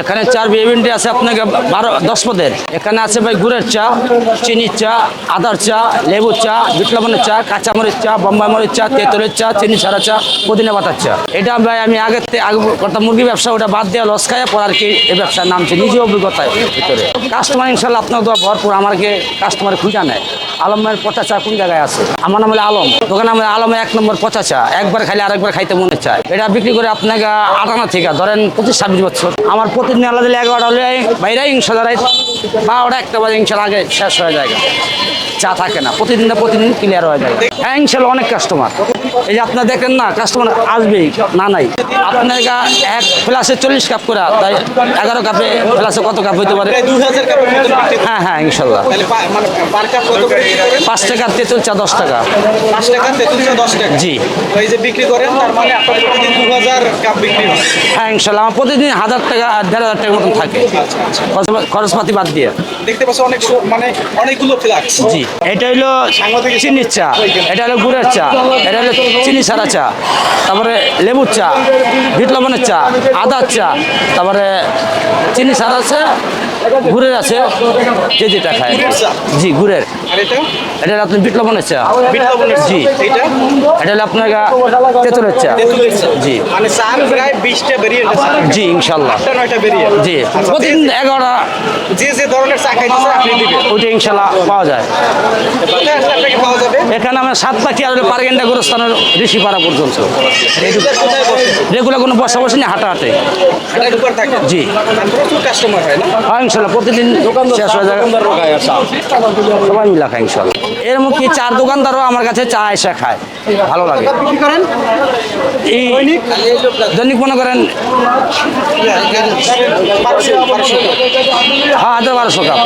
এখানে চার বিয়েভিন্ডি আছে আপনাকে বারো, দশ পদের। এখানে আছে ভাই গুড়ের চা, চিনির চা, আদার চা, লেবুর চা, বিট লবণের চা, কাঁচামরিচ চা বোম্বাই মরিচ চা, তেঁতুলের চা, চিনি ছাড়া চা, পুদিনা পাতার চা। এটা ভাই আমি আগের আগে করতাম মুরগি ব্যবসা, ওটা বাদ দেওয়া লস খায় পর আর কি এই ব্যবসার নামছে নিজে অভিজ্ঞতায় ভিতরে। কাস্টমার ইনশাল্লাহ আপনার তো ভরপুর, আমাকে কাস্টমার খুঁজা নেয়। আলমের পচা চা কোন জায়গায় আছে? আমার নাম হলো আলম। দোকান আমার আলমের এক নম্বর পচা চা। একবার খাইলে আরেকবার খাইতে মনে চায়। এটা বিক্রি করে আপনাকে আটানা থেকে, ধরেন পঁচিশ ছাব্বিশ বছর। আমার প্রতিদিন আলাদা এগারোটা হলে বাইরে রাত বারোটা একটা বাজে, ইনশাল্লাহ আগে শেষ হয়ে যায়। চা থাকে না, প্রতিদিন না প্রতিদিন ক্লিয়ার হয়ে যায়। হ্যাঁ ইনশাল্লাহ অনেক কাস্টমার এই যে আপনার দেখেন না কাস্টমার আসবেই, না নাই। আপনার এক ফ্লাসে চল্লিশ কাপ করে, তাই এগারো কাপে ফ্লাসে কত কাপ হইতে পারে। হ্যাঁ হ্যাঁ ইনশাল্লাহ। পাঁচ টাকা তেঁতুল চা দশ টাকা। পাঁচ টাকা তেতুলশো দশ টাকা জি। এই যে বিক্রি করেন তার মানে প্রতিদিন দু হাজার কাপ বিক্রি হয় হ্যাঁ ইনশাল্লাহ, আমার প্রতিদিন হাজার টাকা, দেড় হাজার টাকার মতন থাকে। খরচ- খরচপাতি বাদ দিয়ে। দেখতে পাচ্ছি অনেক মানে অনেকগুলো ফ্লাক্স। জি। এটা হলো চিনির চা। এটা হলো গুড়ের চা। এটা হলো চিনি ছাড়া চা। তারপরে লেবুর চা। ভিট লবণের চা। আদার চা। তারপরে চিনি ছাড়া আছে। গুড়ের আছে যে যেটা খায়। জি ঘুরের এটা আপনি বিট লবণের চা। জি। এটা হলো আপনার গা- তেঁতুলের চা। জি। মানে জি ইনশাল্লাহ। জি। আচ্ছা, প্রতিদিন এগারোটা যে যে ধরনের চা খাইতেছে আপনি দিবেন। ওইটা ইনশাল্লাহ পাওয়া যায় কোথায় আসলে আপনাকে পাওয়া যাবে এখানে আমার সাত পাখি আর পারগেন্ডা গোরস্থানের ঋষিপাড়া পর্যন্ত। রেগুলার কোনো বসা বসে না হাঁটা হাঁটে হাঁটা ঢুকার থাকে জি। ইনশাল্লাহ, প্রতিদিন শেষ হয়ে যায়। সবাই মিলা খায় ইনশাল্লাহ। এর মধ্যে চার দোকানদারও আমার কাছে চা এসে খায়। ভালো লাগে। দৈনিক মনে করেন হ্যাঁ হাজার বারোশো কাপ।